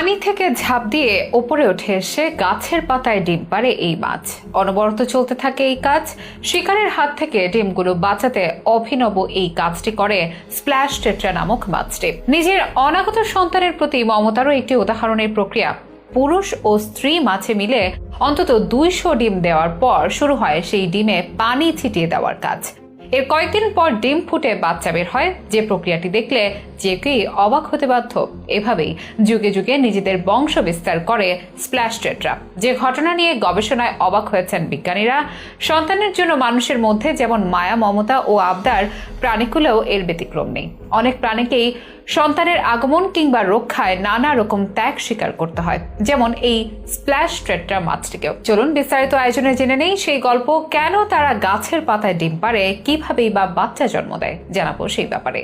পানি থেকে ঝাঁপ দিয়ে ওপরে উঠে এসে গাছের পাতায় ডিম পারে এই মাছ। অনবরত চলতে থাকে এই কাজ। শিকারের হাত থেকে ডিমগুলো বাঁচাতে অভিনব এই কাজটি করে স্প্ল্যাশ টেট্রা নামক মাছটি। নিজের অনাগত সন্তানের প্রতি মমতারও একটি উদাহরণের প্রক্রিয়া। পুরুষ ও স্ত্রী মাছে মিলে অন্তত দুইশো ডিম দেওয়ার পর শুরু হয় সেই ডিমে পানি ছিটিয়ে দেওয়ার কাজ। এর কয়েকদিন পর ডিম ফুটে বাচ্চা বের হয়। যে প্রক্রিয়াটি দেখলে যে কেই অবাক হতে বাধ্য। এভাবেই যুগে যুগে নিজেদের বংশ বিস্তার করে স্প্ল্যাশ টেট্রা। যে ঘটনা নিয়ে গবেষণায় অবাক হয়েছেন বিজ্ঞানীরা, সন্তানের জন্য মানুষের মধ্যে যেমন মায়া, মমতা ও আবদার প্রাণীকুলেও এর ব্যতিক্রম নেই। অনেক প্রাণীকেই সন্তানের আগমন কিংবা রক্ষায় নানা রকম ত্যাগ স্বীকার করতে হয়। যেমন এই স্প্ল্যাশ ট্রেট্রা মাছটিকেও। চলুন বিস্তারিত আয়োজনে জেনে নেই সেই গল্প, কেন তারা গাছের পাতায় ডিম পারে কিভাবেই বা বাচ্চা জন্ম দেয়, জানাব সেই ব্যাপারে।